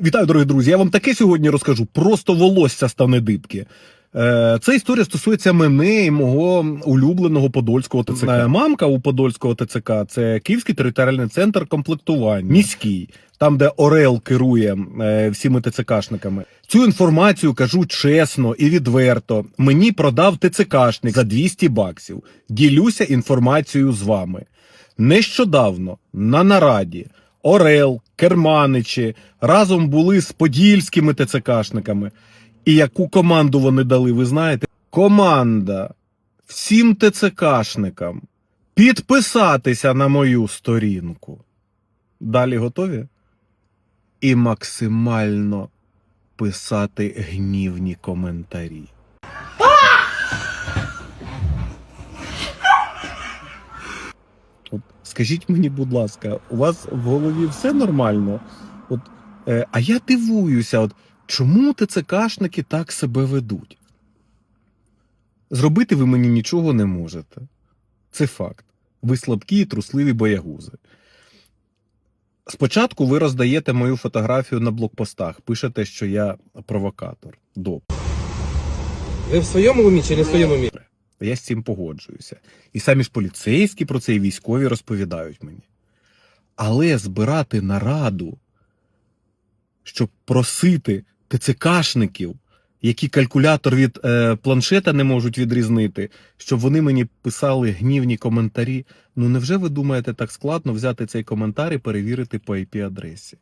Вітаю, дорогі друзі. Я вам таке сьогодні розкажу. Просто волосся стане дибки. Е, Ця історія стосується мене і мого улюбленого подольського ТЦК. Е, Мамка у подольського ТЦК це Київський територіальний центр комплектування, міський, там, де Орел керує е, всіми ТЦКшниками. Цю інформацію кажу чесно і відверто. Мені продав ТЦКшник за 200 баксів. Ділюся інформацією з вами. Нещодавно на нараді Орел, Керманичі разом були з подільськими ТЦКшниками. І яку команду вони дали, ви знаєте? Команда всім ТЦКшникам підписатися на мою сторінку. Далі готові? І максимально писати гнівні коментарі. От скажіть мені, будь ласка, у вас в голові все нормально? От, е, а я дивуюся, от чому ТЦКшники так себе ведуть? Зробити ви мені нічого не можете. Це факт. Ви слабкі і трусливі боягузи. Спочатку ви роздаєте мою фотографію на блокпостах, пишете, що я провокатор. Добре. Ви в своєму умі чи не в своєму умі? Я з цим погоджуюся. І самі ж поліцейські про це і військові розповідають мені. Але збирати нараду, щоб просити ТЦКшників, які калькулятор від е, планшета не можуть відрізнити, щоб вони мені писали гнівні коментарі. Ну невже ви думаєте так складно взяти цей коментар і перевірити по IP-адресі?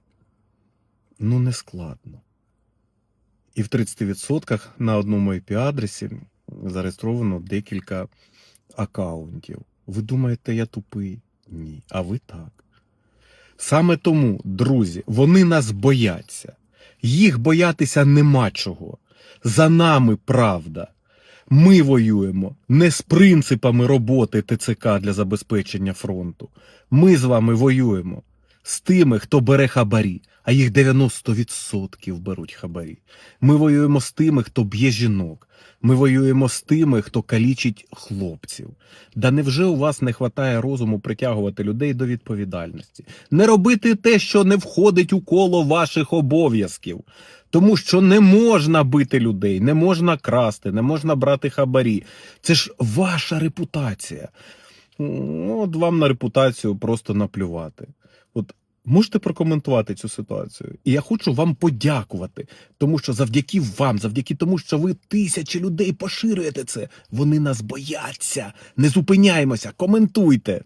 Ну, не складно. І в 30% на одному IP-адресі зареєстровано декілька акаунтів. Ви думаєте, я тупий? Ні. А ви так. Саме тому, друзі, вони нас бояться. Їх боятися нема чого. За нами правда. Ми воюємо не з принципами роботи ТЦК для забезпечення фронту. Ми з вами воюємо з тими, хто бере хабарі, а їх 90% беруть хабарі. Ми воюємо з тими, хто б'є жінок. Ми воюємо з тими, хто калічить хлопців. Да невже у вас не вистачає розуму притягувати людей до відповідальності? Не робити те, що не входить у коло ваших обов'язків. Тому що не можна бити людей, не можна красти, не можна брати хабарі. Це ж ваша репутація. Ну, от вам на репутацію просто наплювати. От можете прокоментувати цю ситуацію? І я хочу вам подякувати, тому що завдяки вам, завдяки тому, що ви тисячі людей поширюєте це, вони нас бояться. Не зупиняємося, коментуйте.